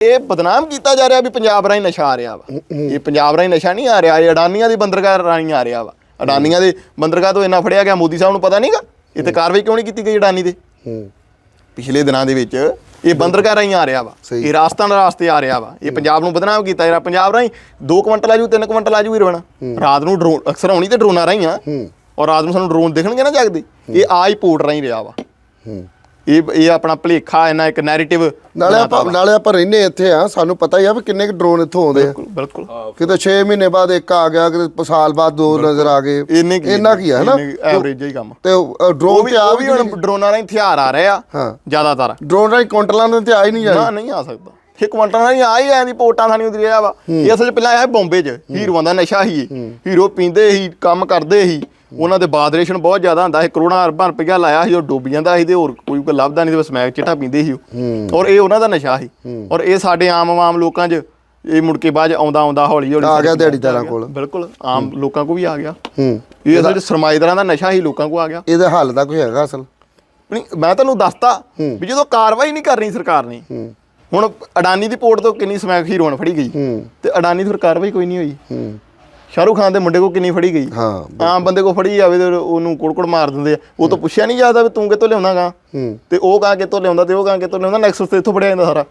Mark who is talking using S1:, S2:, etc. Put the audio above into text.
S1: ਇਹ ਬਦਨਾਮ ਕੀਤਾ ਜਾ ਰਿਹਾ ਵੀ ਪੰਜਾਬ ਰਾਹੀਂ ਨਸ਼ਾ ਆ ਰਿਹਾ ਵਾ। ਇਹ ਪੰਜਾਬ ਰਾਹੀਂ ਨਸ਼ਾ ਨਹੀਂ ਆ ਰਿਹਾ ਇਹ ਅਡਾਨੀਆਂ ਦੀ ਬੰਦਰਗਾਹ ਰਾਹੀਂ ਆ ਰਿਹਾ ਵਾ। ਅਡਾਨੀਆਂ ਦੇ ਬੰਦਰਗਾਹ ਤੋਂ ਇੰਨਾ ਫੜਿਆ ਗਿਆ ਮੋਦੀ ਸਾਹਿਬ ਨੂੰ ਪਤਾ ਨਹੀਂਗਾ? ਇਹ ਤੇ ਕਾਰਵਾਈ ਕਿਉਂ ਨਹੀਂ ਕੀਤੀ ਗਈ ਅਡਾਨੀ ਦੇ ਪਿਛਲੇ ਦਿਨਾਂ ਦੇ ਵਿੱਚ ਇਹ ਬੰਦਰਗਾਹ ਰਾਹੀਂ ਆ ਰਿਹਾ ਵਾ। ਇਹ ਰਾਜਸਥਾਨ ਰਾਸਤੇ ਆ ਰਿਹਾ ਵਾ। ਇਹ ਪੰਜਾਬ ਨੂੰ ਬਦਨਾਮ ਕੀਤਾ ਜਿਹੜਾ ਪੰਜਾਬ ਰਾਹੀਂ 2 ਕੁਇੰਟਲ ਆਜੂ 3 ਕੁਇੰਟਲ ਆਜੂ ਹੀਰੋਇਨ ਰਾਤ ਨੂੰ ਡਰੋਨ ਅਕਸਰ ਆਉਣੀ ਤੇ ਡਰੋਨਾਂ ਰਾਹੀਂ ਆ। ਔਰ ਰਾਤ ਨੂੰ ਸਾਨੂੰ ਡਰੋਨ ਦਿਖਣਗੇ ਨਾ ਜਗਦੇ। ਇਹ ਆ ਹੀ ਪੋਰਟ ਰਾਹੀਂ ਰਿਹਾ ਵਾ।
S2: ਹੂੰ।
S1: ਇਹ ਇਹ ਆਪਣਾ ਭਲੇਖਾ ਇਹਨਾਂ ਇੱਕ ਨੈਰੇਟਿਵ
S2: ਨਾਲੇ ਆਪਾਂ ਨਾਲੇ ਆਪਾਂ ਰਹਿੰਦੇ ਇੱਥੇ ਆ ਸਾਨੂੰ ਪਤਾ ਹੀ ਆ ਵੀ ਕਿੰਨੇ ਕੁ ਡਰੋਨ ਇੱਥੋਂ ਆਉਂਦੇ ਆ।
S1: ਬਿਲਕੁਲ
S2: ਕਿਤੇ 6 ਮਹੀਨੇ ਬਾਅਦ ਇੱਕ ਆ ਗਿਆ ਕਿਤੇ ਸਾਲ ਬਾਅਦ ਦੋ ਨਜ਼ਰ ਆ ਗਏ।
S1: ਇੰਨੇ ਕੀ
S2: ਇੰਨਾ ਕੀ ਹੈ ਨਾ
S1: ਐਵਰੇਜ ਹੀ ਕੰਮ
S2: ਤੇ ਡਰੋਨ
S1: ਵੀ
S2: ਤੇ ਆ ਵੀ
S1: ਹੁਣ ਡਰੋਨਾਂ ਰਾਹੀਂ ਹਥਿਆਰ ਆ ਰਹੇ ਆ
S2: ਹਾਂ।
S1: ਜ਼ਿਆਦਾਤਰ।
S2: ਡਰੋਨ ਰਾਹੀਂ ਕੁਇੰਟਲਾਂ ਦੇ ਤੇ ਆ ਹੀ ਨਹੀਂ
S1: ਨਾ ਨਹੀਂ ਆ ਸਕਦਾ। ਇਹ ਕੁਆਂਟਲ ਨਾਲ ਹੀ ਆ ਹੀ ਐਂਦੀ ਪੋਟਾਂ ਥਾਣੀ ਉਤਰੀ ਰਿਹਾ ਵਾ। ਇਹ ਅਸਲ 'ਚ ਪਹਿਲਾਂ ਆਇਆ ਬੰਬੇ 'ਚ ਹੀਰੋਆਂ ਦਾ ਨਸ਼ਾ ਹੀ। ਹੀਰੋ ਪੀਂਦੇ ਸੀ ਕੰਮ ਕਰਦੇ ਸੀ। ਉਹਨਾਂ ਦੇ ਬਾਦਰੇਸ਼ਨ ਬਹੁਤ ਜ਼ਿਆਦਾ ਹੁੰਦਾ ਸੀ ਕਰੋੜਾਂ ਅਰਬਾਂ ਰੁਪਇਆ ਲਾਇਆ ਸੀ ਉਹ ਡੁੱਬ ਜਾਂਦਾ ਸੀ ਤੇ ਹੋਰ ਕੋਈ ਕੋਈ ਲੱਭਦਾ ਨਹੀਂ ਤੇ ਬਸ ਚਿੱਟਾ ਪੀਂਦੇ ਸੀ ਉਹ। ਔਰ ਇਹ ਉਹਨਾਂ ਦਾ ਨਸ਼ਾ ਸੀ। ਔਰ ਇਹ ਸਾਡੇ ਆਮ ਆਮ ਲੋਕਾਂ 'ਚ ਇਹ ਮੁੜ ਕੇ ਬਾਅਦ ਆਉਂਦਾ ਆਉਂਦਾ ਹੌਲੀ ਹੌਲੀ
S2: ਆ ਗਿਆ ਦਿਹਾੜੀਦਾਰਾਂ। ਕੋਲ।
S1: ਬਿਲਕੁਲ ਆਮ ਲੋਕਾਂ ਕੋ ਵੀ ਆ ਗਿਆ।
S2: ਹੂੰ।
S1: ਇਹ ਅਸਲ 'ਚ ਸਰਮਾਏਦਾਰਾਂ ਦਾ ਨਸ਼ਾ ਹੀ ਲੋਕਾਂ ਕੋ ਆ ਗਿਆ।
S2: ਇਹਦੇ ਹੱਲ ਦਾ ਕੋਈ ਹੈਗਾ ਅਸਲ।
S1: ਨਹੀਂ ਮੈਂ ਤੁਹਾਨੂੰ ਦੱਸਤਾ ਵੀ ਜਦੋਂ ਕਾਰਵਾਈ ਨਹੀਂ ਕਰਨੀ ਸਰਕਾਰ ਨੇ ਹੁਣ ਅਡਾਨੀ ਦੀ ਪੋਰਟ ਤੋਂ ਕਿੰਨੀ ਸਮੈਕ ਹੀਰੋਇਨ ਫੜੀ ਗਈ। ਤੇ ਅਡਾਨੀ ਤੋਂ ਫਿਰ ਕਾਰਵਾਈ ਕੋਈ ਨਹੀਂ ਹੋਈ। ਸ਼ਾਹਰੁਖ ਖਾਨ ਦੇ ਮੁੰਡੇ ਕੋ ਕਿੰਨੀ ਫੜੀ ਗਈ?
S2: ਹਾਂ
S1: ਆਮ ਬੰਦੇ ਕੋ ਫੜੀ ਜਾਵੇ ਤੇ ਉਹਨੂੰ ਕੁੜਕੁੜ ਮਾਰ ਦਿੰਦੇ ਆ। ਉਹ ਤੋਂ ਪੁੱਛਿਆ ਨਹੀਂ ਜਾਂਦਾ ਵੀ ਤੂੰ ਕਿੱਥੋਂ ਲਿਆਉਂਦਾਗਾ
S2: ਹੂੰ।
S1: ਤੇ ਉਹ ਕਹਾਂ ਕਿੱਥੋਂ ਲਿਆਉਂਦਾ ਤੇ ਉਹ ਕਹਾਂ ਕਿੱਥੋਂ ਲਿਆਉਂਦਾ? ਨੈਕਸਸ ਤੇ ਇੱਥੋਂ ਫੜਿਆ ਜਾਂਦਾ ਸਾਰਾ।